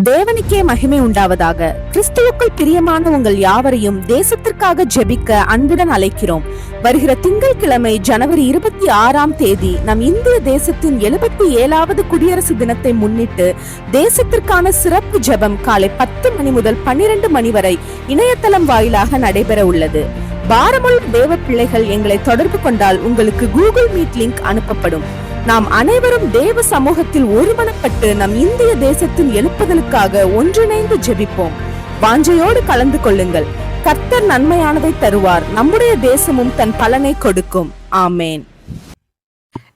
தேவனுக்கே மகிமை உண்டாவதாக. கிறிஸ்துவுக்குள் பிரியமான உங்கள் யாவரையும் தேசத்திற்காக ஜெபிக்க அன்புடன் அழைக்கிறோம். வருகிற திங்கட்கிழமை ஜனவரி இருபத்தி ஆறாம் தேதி நம் இந்திய தேசத்தின் எழுபத்தி ஏழாவது குடியரசு தினத்தை முன்னிட்டு தேசத்திற்கான சிறப்பு ஜெபம் காலை பத்து மணி முதல் பன்னிரண்டு மணி வரை இணையதளம் வாயிலாக நடைபெற உள்ளது. பாரமுள்ள தேவ பிள்ளைகள் எங்களை தொடர்பு கொண்டால் உங்களுக்கு கூகுள் மீட் லிங்க் அனுப்பப்படும். நாம் அனைவரும் தேவ சமூகத்தில் ஒருமனப்பட்டு நம் இந்திய தேசத்தின் எழுப்புதலுக்காக ஒன்றிணைந்து ஜெபிப்போம். வாஞ்சையோடு கலந்து கொள்ளுங்கள். கர்த்தர் நன்மையானதை தருவார். நம்முடைய தேசமும் தன் பலனை கொடுக்கும். ஆமேன்.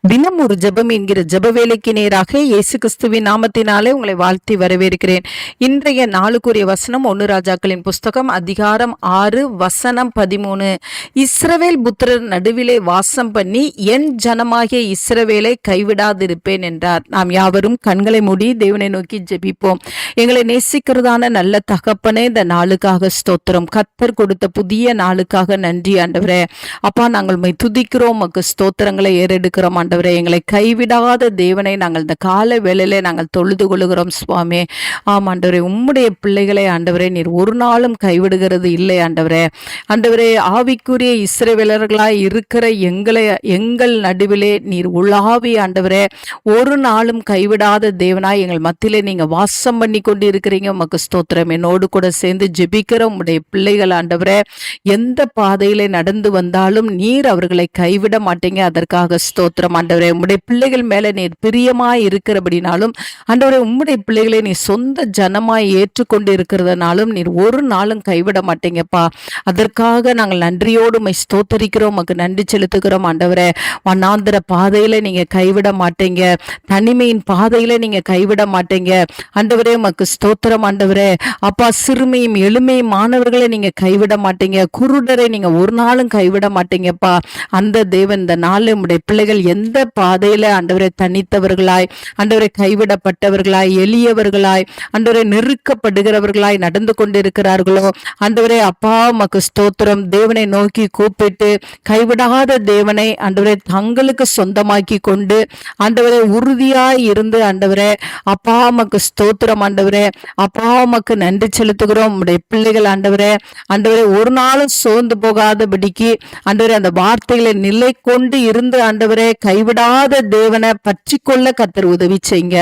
தினம் ஒரு ஜெபம் என்கிற ஜெப வேலைக்கு நேராக இயேசு கிறிஸ்துவின் நாமத்தினாலே உங்களை வாழ்த்தி வரவேற்கிறேன். இன்றைய நாளுக்குரிய வசனம் ஒன்னு ராஜாக்களின் புஸ்தகம் அதிகாரம் ஆறு வசனம் பதிமூணு. இஸ்ரவேல் புத்திரர் நடுவிலே வாசம் பண்ணி என் ஜனமாகிய இஸ்ரவேலை கைவிடாதிருப்பேன் என்றார். நாம் யாவரும் கண்களை மூடி தேவனை நோக்கி ஜெபிப்போம். எங்களை நேசிக்கிறதான நல்ல தகப்பனே இந்த நாளுக்காக ஸ்தோத்திரம். கத்தர் கொடுத்த புதிய நாளுக்காக நன்றி ஆண்டவரே. அப்பா நாங்கள் துதிக்கிறோம். மக்கு ஸ்தோத்திரங்களை ஏறெடுக்கிறோம் ஆண்டவரே. எங்களை கைவிடாத தேவனை நாங்கள் இந்த கால வேலையில நாங்கள் தொழுது கொள்கிறோம் சுவாமி. ஆம் ஆண்டவரே உம்முடைய பிள்ளைகளை ஆண்டவரே நீர் ஒரு நாளும் கைவிடுகிறது இல்லை ஆண்டவரே. ஆண்டவரே ஆவிக்குரிய இஸ்ரவேலர்களாய் இருக்கிற எங்களை எங்கள் நடுவிலே நீர் உலாவி ஆண்டவரே. ஒரு நாளும் கைவிடாத தேவனாய் எங்கள் மத்தியிலே நீங்க வாசம் பண்ணி கொண்டு இருக்கிறீங்க உமக்கு ஸ்தோத்திரம். என்னோடு கூட சேர்ந்து ஜெபிக்கிற உம்முடைய பிள்ளைகள் ஆண்டவரே எந்த பாதையிலே நடந்து வந்தாலும் நீர் அவர்களை கைவிட மாட்டீங்க. அதற்காக ஸ்தோத்திரம். ஆண்டவரே உம்முடைய பிள்ளைகள் மேல நீர் பிரியமாய் இருக்கிறபடினாலும் ஆண்டவரே உம்முடைய பிள்ளைகளை நீ சொந்த ஜனமாய் ஏற்றுக்கொண்டு இருக்கிறதுனாலும் நீர் ஒரு நாளும் கைவிட மாட்டீங்கப்பா. அதற்காக நாங்கள் நன்றியோடு உமை ஸ்தோத்தரிக்கிறோம் உமக்கு நன்றி செலுத்துகிறோம் ஆண்டவரே. வண்ணாந்திர பாதையில நீங்க கைவிட மாட்டீங்க. தனிமையின் பாதையில நீங்க கைவிட மாட்டீங்க. ஆண்டவரே உமக்கு ஸ்தோத்திரம் ஆண்டவரே. அப்பா சிறுமையும் எளிமையும் மாணவர்களை நீங்க கைவிட மாட்டீங்க. குருடரை நீங்க ஒரு நாளும் கைவிட மாட்டீங்கப்பா. அந்த தேவன் இந்த நாள் உம்முடைய பிள்ளைகள் எந்த பாதையில ஆண்டவரை தனித்தவர்களாய் ஆண்டவரை கைவிடப்பட்டவர்களாய் எளியவர்களாய் ஆண்டவரை நெருக்கப்படுகிறவர்களாய் நடந்து கொண்டிருக்கிறார்களோ ஆண்டவரே அப்பா மக்கு ஸ்தோத்திரம். தேவனை நோக்கி கூப்பிட்டு கைவிடாத தேவனை ஆண்டவரை தங்களுக்கு சொந்தமாக்கி கொண்டு ஆண்டவரை உறுதியாய் இருந்து ஆண்டவரே அப்பா மக்கு ஸ்தோத்திரம் ஆண்டவரே. அப்பா மக்கு நன்றி செலுத்துகிறோம். உடைய பிள்ளைகள் ஆண்டவரே ஆண்டவரே ஒரு நாளும் சோர்ந்து போகாதபடிக்கு ஆண்டவரே அந்த வார்த்தைகளை நிலை கொண்டு இருந்து ஆண்டவரே கைவிடாத தேவனை பற்றி கொள்ள கத்தர் உதவி செய்யுங்க.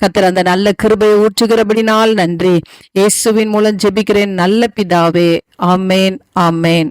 கத்தர் அந்த நல்ல கிருபையை ஊற்றுகிறபடினால் நன்றி. இயேசுவின் மூலம் ஜெபிக்கிறேன் நல்ல பிதாவே. ஆமேன் ஆமேன்.